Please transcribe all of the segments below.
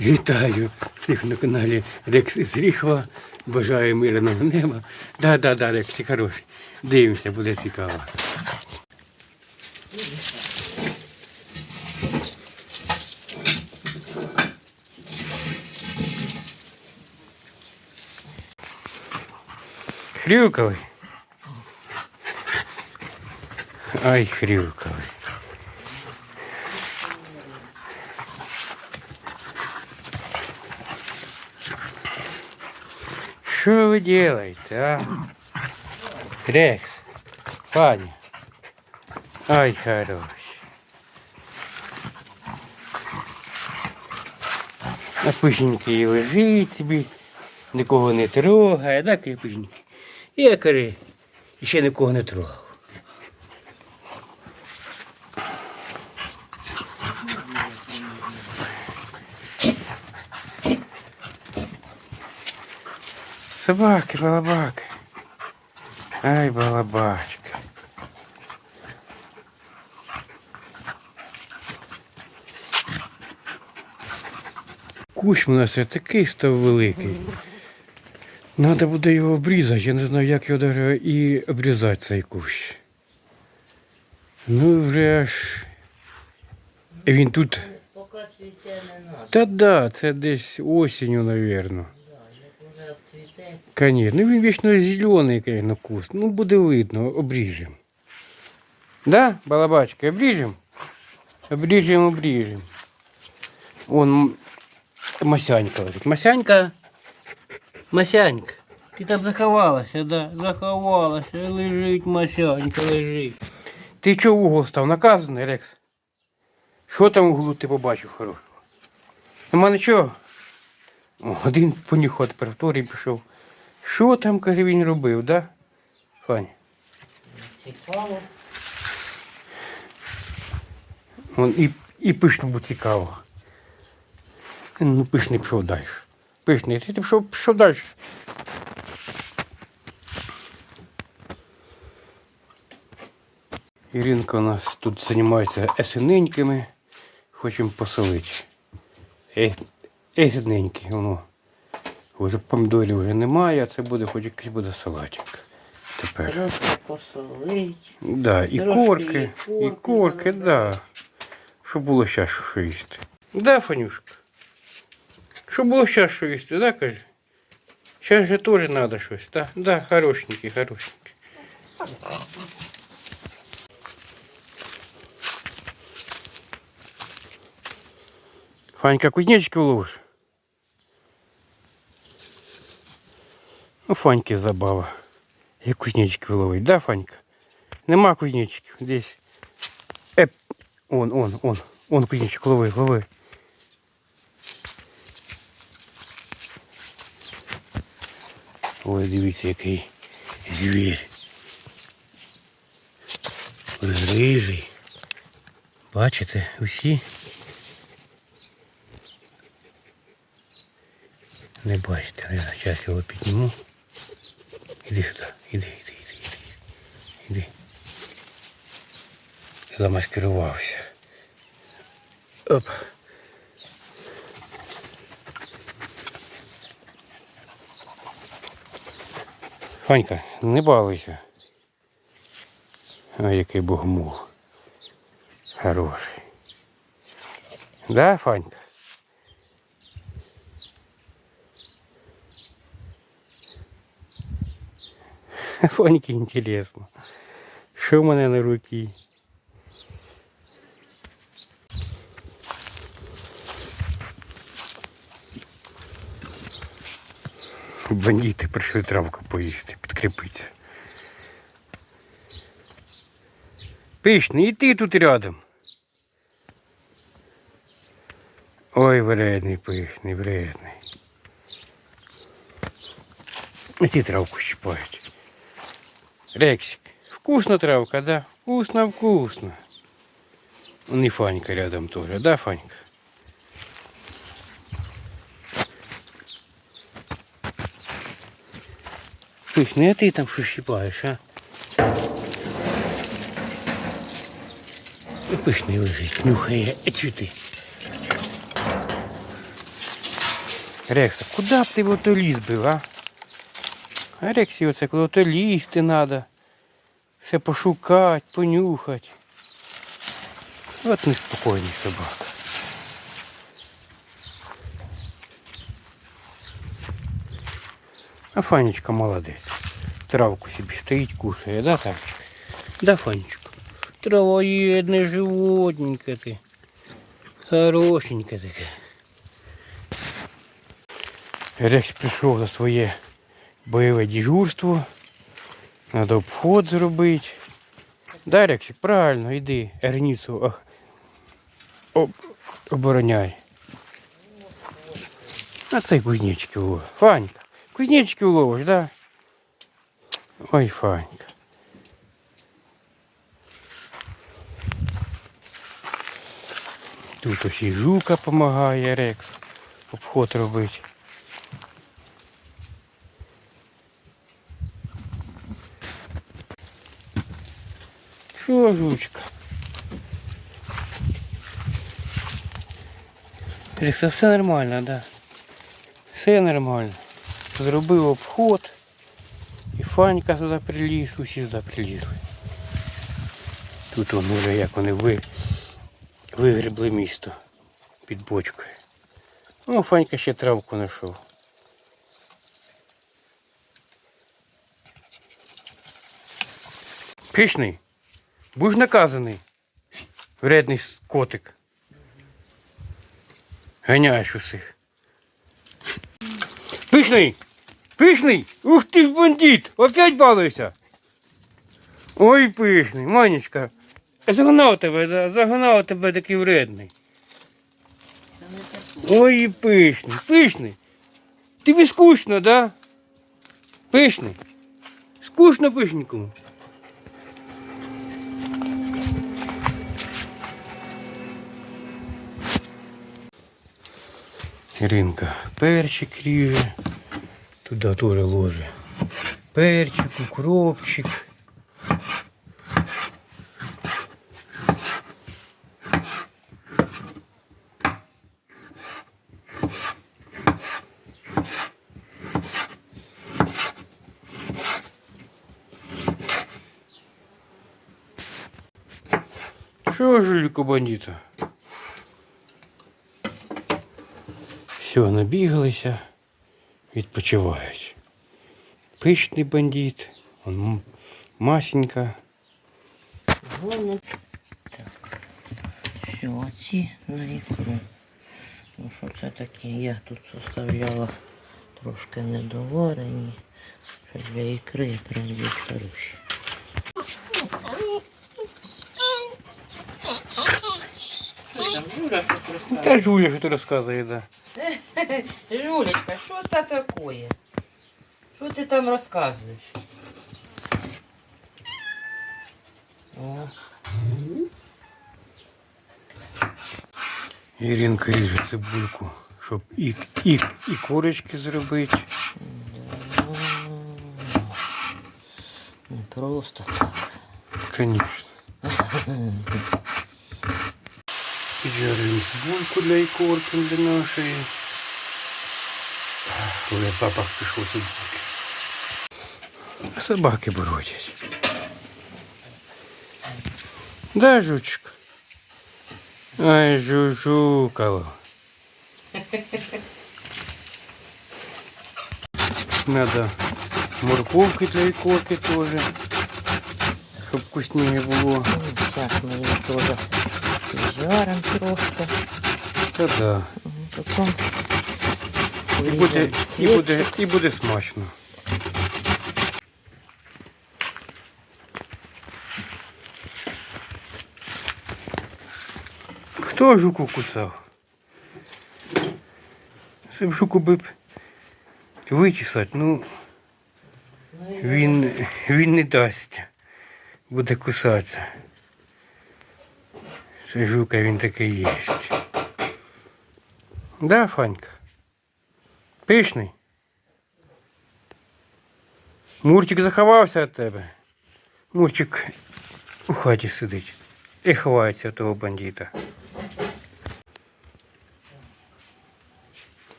Вітаю всіх на каналі Рекс із Ріхова. Бажаю мирного неба. Да, да, да, Рексі, хороший. Дивимося, буде цікаво. Хрюковий. Ай, хрюковий. Что вы делаете, а? Рекс, Паня. Ай, хорош. А пишенький лежить собі, нікого не трогає, так і пишенький. Я каже, ще нікого не трогав. Собаки, балабаки. Ай, балабачка. Кущ у нас такий став великий. Треба буде його обрізати. Я не знаю, як його даже і обрізати цей кущ. Ну вже аж. Він тут. Та да, це десь осінню, напевно. Конечно. Ну він вічно зелений, конечно, куст. Ну буде видно, обріжем. Да, балабачка, обріжем? Обріжем, обріжем. Он Масянька лежить. Масянька. Масянька. Ти там заховалася, да? Заховалася. Лежить Масянька, лежить. Ти чого в угол став? Наказаний, Рекс? Що там в углу ти побачив хорошого? Нема нічого. Один понюхав, тепер вторий пішов. Що там, каже, він робив, да? Фаня? Цікаво. Он і, і пишно було цікаво. Ну, пишний пішов далі. Пишний, ти пішов, пішов далі. Іринка у нас тут займається есененькими. Хочемо посолити. Е, есененькі, воно. Вже помідорів вже немає, а це буде хоч якийсь буде салатик. Тепер. Трошки посолить. Да, і Трошки корки, і і корки корки, да. Щоб було ще що їсти. Да, Фанюшка? Щоб було ще що їсти, да, каже? Зараз же теж треба щось, да? Да, хорошенький, хорошенький. Фанька, кузнечики уловиш? Ну, Фаньки забава. Як кузнечики ловить, да, Фанька? Нема кузнечиків. Десь. Еп. Он, он, он. Он кузнечик лови, лови. Ой, дивіться, який звір. Рижий. Бачите, усі? Не бачите, я зараз його підніму. Іди сюди, іди, іди, іди, іди. Іди. Замаскирувався. Оп. Фанька, не балуйся. Ой, який богмух. Хороший. Да, Фанька? Фаньки інтересно. Що в мене на руці? Бандити прийшли травку поїсти, підкріпитися. Пишний, і ти тут рядом. Ой, вредний пишний, вредний. Ці травку щипають. Рексик, вкусно травка, да? Вкусно, вкусно. Вон и Фанька рядом тоже, да, Фанька? Пышный, а ты там что щипаешь, а? Пышный лежить, нюхає цвіти. Рекса, куди б ти в ото ліз бив, а? А Рексі оце коли ото лізти треба. Все пошукати, понюхати. От неспокійний собака. А Фанечка молодець. Травку собі стоїть, кушає, да так? Да, Фанечка? Травоєдне животненьке ти. Хорошеньке таке. Рекс прийшов за своє Бойове дежурство. Надо обход зробити. Да, Рексик, правильно, йди, границю об, обороняй. А цей кузнечики уловиш. Фанька, кузнечики уловиш, да? Ой, Фанька. Тут ось і жука допомагає Рекс обход робити. Що, жучка? Рекс, все нормально, да? Все нормально. Зробив обход. І Фанька сюди приліз, усі сюди прилізли. Тут он уже як вони ви, вигребли місто під бочкою. Ну, Фанька ще травку знайшов. Пішний, будеш наказаний. Вредний котик. Ганяєш усіх. Пишний! Пишний! Ух ти ж бандит! Опять балуєшся! Ой, пишний, Манечка. Загнав тебе, загнав тебе такий вредний. Ой, пишний, пишний. Тобі скучно, да? Пишний. Скучно пишнику. Іринка перчик ріже. Туди теж ложе. Перчик, укропчик. Що жуліку бандита? Все, набігалися, відпочивають. Пишний бандит, он масенька. Так. Все, оці на ікру. Ну що це таке? Я тут оставляла трошки недоварені. Ще Для ікри якраз є хороші. Та Жуля, що ти розказує, да. Жулечка, що це таке? Що ти там розказуєш? О, Іринка ріже цибульку, щоб і, і, і корочки зробити. не просто так. Конечно. Піджаримо цибульку для ікорки для нашої. Уже запах пішов цибульки. А собаки боротять. Да, жучка? Ай, жужукало. Надо морковки для икорки тоже, чтобы вкуснее было. Зараз ми її теж жаримо трошки. Та да. І буде, і буде, і буде смачно. Хто жуку кусав? Це б жуку би вичесати, ну він, він не дасть. Буде кусатися. Це жука він такий є. Да, Фанька? Пишний? Мурчик заховався від тебе. Мурчик у хаті сидить і ховається від того бандита.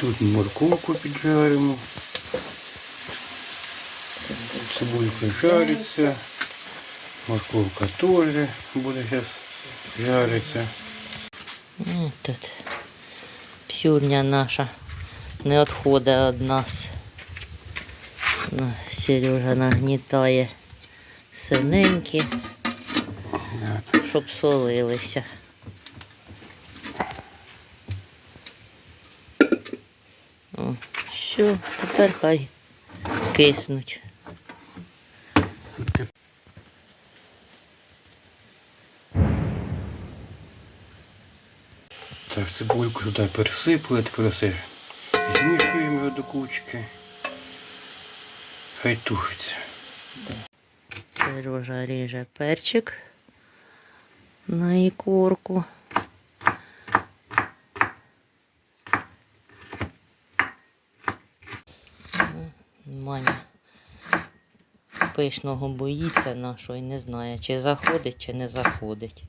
Тут морковку піджаримо. Цибулька жариться. Морковка теж буде зараз жаритися. Ну, Тут Псюрня наша не відходить від нас. Ну, Сережа нагнітає синенькі, щоб солилися. О, все, тепер хай киснуть. Так, цибульку туди пересипали, тепер все змішуємо його до кучки. Хай тушиться. Сережа ріже перчик на ікорку. Маня пишного боїться нашого і не знає, чи заходить, чи не заходить.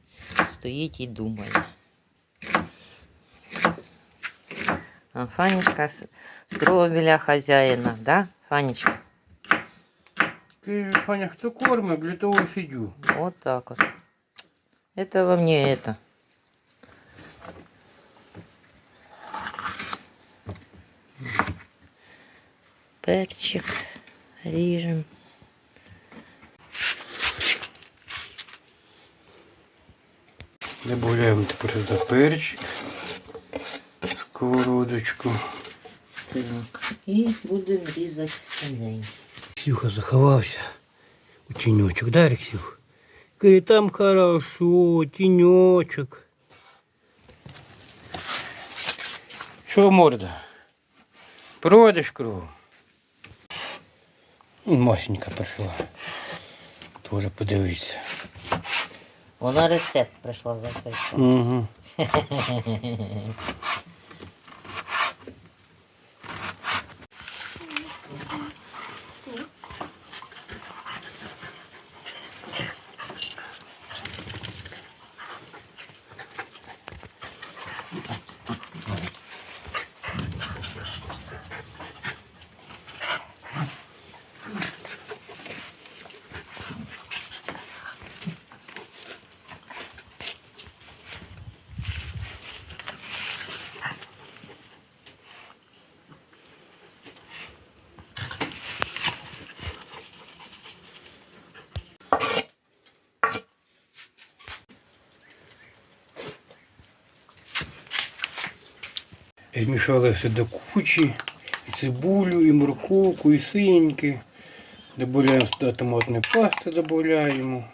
Стоїть і думає. Фанечка с- строго біля хазяїна, да, Фанечка? Ти, Фаня, хто кормить, для того і сидю. Вот так вот. Это во мне это. Перчик режем. Добавляємо тепер туди перчик. Сковородочку. Так. І будемо різати синенькі. Ксюха заховався у тіньочок, да, Рексюх? Каже, там хорошо, тіньочок. Що, морда? Проводиш кров? І Масенька прийшла. Тоже подивитися. Вона рецепт прийшла записати. Угу. Змішали все до кучі, і цибулю, і морковку, і синьки. Добавляємо сюди томатної пасти, додаємо.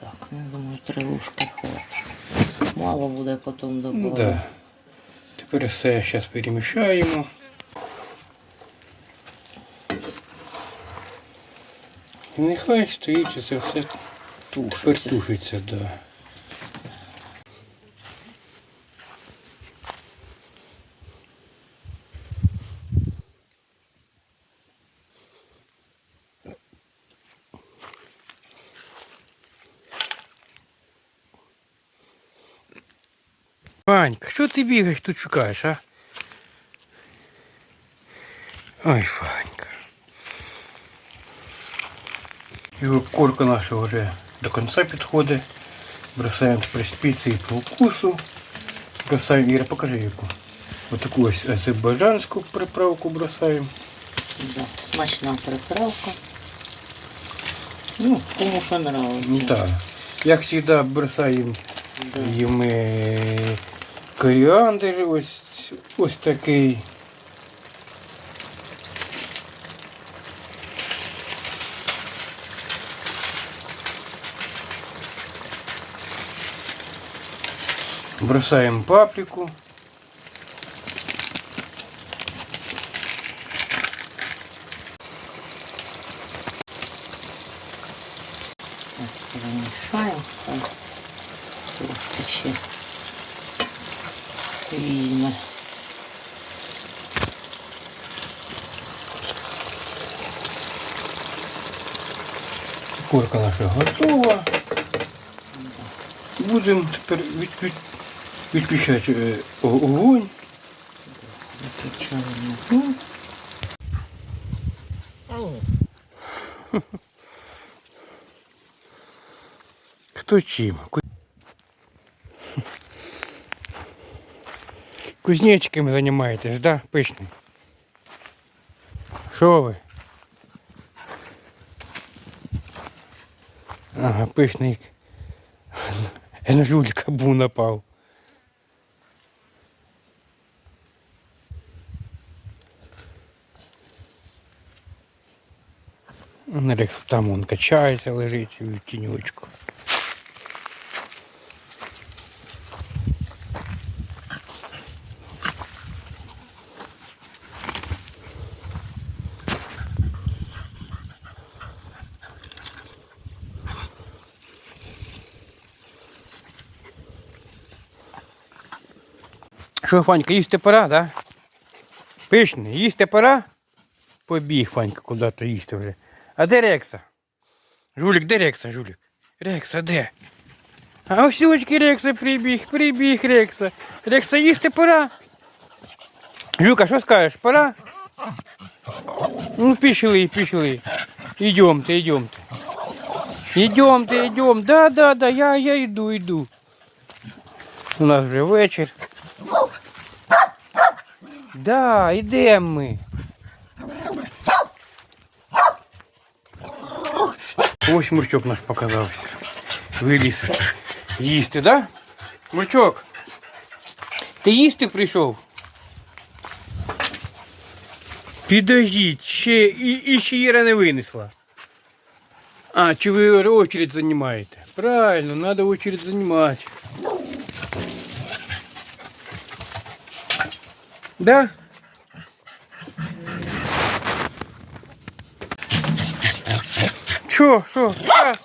Так, ну думаю, три ложки хватить. Мало буде потім Ну, да. Тепер все зараз перемішаємо. І нехай стоїть це все тепер Тушиться. тушиться, да. Ванька, що ти бігаєш тут шукаєш, а? Ой, Ванька. І от колька наша вже до кінця підходить. Бросаємо тепер спеції по вкусу. Бросаємо, Іра, покажи яку. Отаку ось азербайджанську приправку бросаємо. Да. Смачна приправка. Ну, кому що нравиться. Так. Як завжди бросаємо Да. їм коріандр ось, ось такий. Бросаємо паприку. Курка наша готова. Будемо тепер від, від, відключати е, о- огонь. Таке чорне. Ну. Ау. Хто чим? Ку- Кузнечиками займаєтесь, да, пишний? Що ви? Ага, пишний. На жулика був напав. Там он качається, лежить в тіньочку. Що, Фанька, їсти пора, да? Пишний, їсти пора? Побіг Фанька куди-то їсти вже. А де Рекса? Жулік, де Рекса, Жулік? Рекса, де? А ось очки Рекса прибіг, прибіг Рекса. Рекса, їсти пора? Жука, що скажеш, пора? Ну, пішли, пішли. Ідемте, ідемте. Ідемте, ідем. Да, да, да, я, я йду, йду. У нас вже вечір. Да, йдемо ми. Ось мурчок наш показався. Виліз. Їсти, да? Мурчок. Ти їсти прийшов? Підождіть, ще і, і ще Іра не винесла. А, чи ви очередь займаєте? Правильно, треба очередь займати. Да? Що, що? Щас,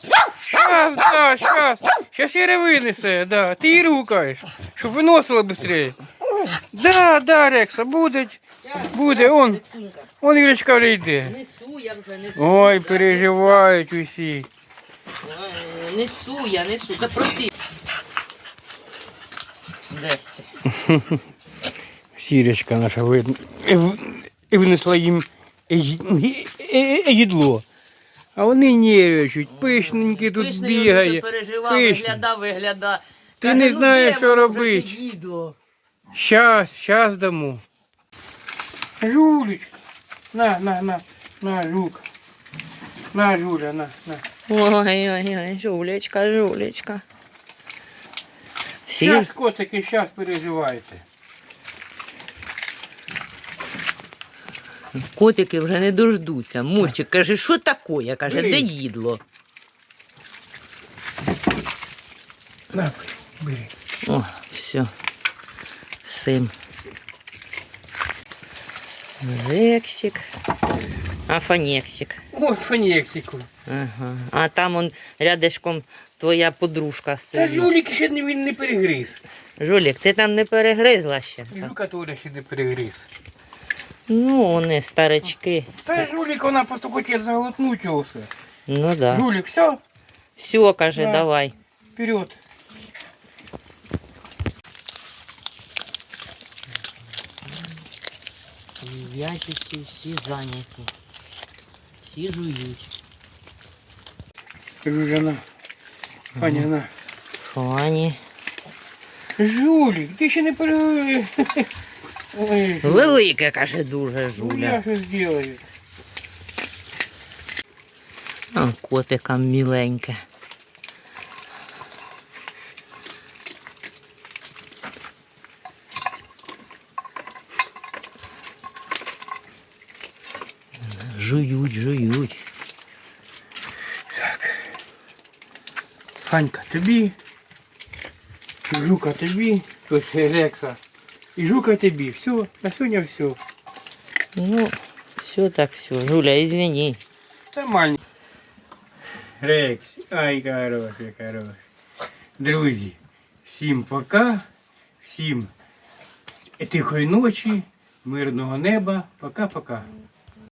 щас, да, щас. Щас Іра винесе, да. Ти Іру гукаєш, щоб виносила швидше. Да, да, Рекса, буде. Буде, он, он Ірочка вже йде. Несу я вже, несу. Ой, переживають усі. Ой, Несу я, несу. Запрости. Десь. Сірочка наша видно. І в- І винесла їм ї- е- е- їдло. А вони нервничають, пишненькі тут Пишний він бігає. вже переживав, Пишний. виглядав, виглядав. Ти Каже, не «Ну, знаєш, де що воно вже робить». те їдло? Щас, щас дамо. Жулечка. На, на, на, на, жук. На, Жуля, на, на. Ой-ой-ой, жулечка, жулечка. Всі Щас, котики, щас переживаєте. Котики вже не дождуться. Мурчик каже, що таке? Каже, де їдло? На, бери. О, все. Сим. Рексик. Афанексик. От фанексику. Ага. А там он рядышком твоя подружка Та стоїть. жулік ще не, він не перегриз. Жулік, ти там не перегризла ще? Жука Толя ще не перегриз. Ну, вони старички. Та жулік вона просто хоче заглотнути його все. Ну да. Жулік, все, Все, каже, Да. давай. вперед. Яйчики всі зайняті. Всі жують. Жуля, на. Пані, на. Фані. Жулік, ти ще не перегриз. Велике, каже, дуже ну жуля. я що зроблю? А котикам міленьке. Жують, жують. Ханька, тобі. Жука тобі. Ось Рекса. І жука тебе. Все, на сьогодні все. Ну, все так все. Жуля, извини. Нормально. Рекс, ай, хороший, хороший. Друзі, всім пока, всім тихої ночі, мирного неба. Пока-пока.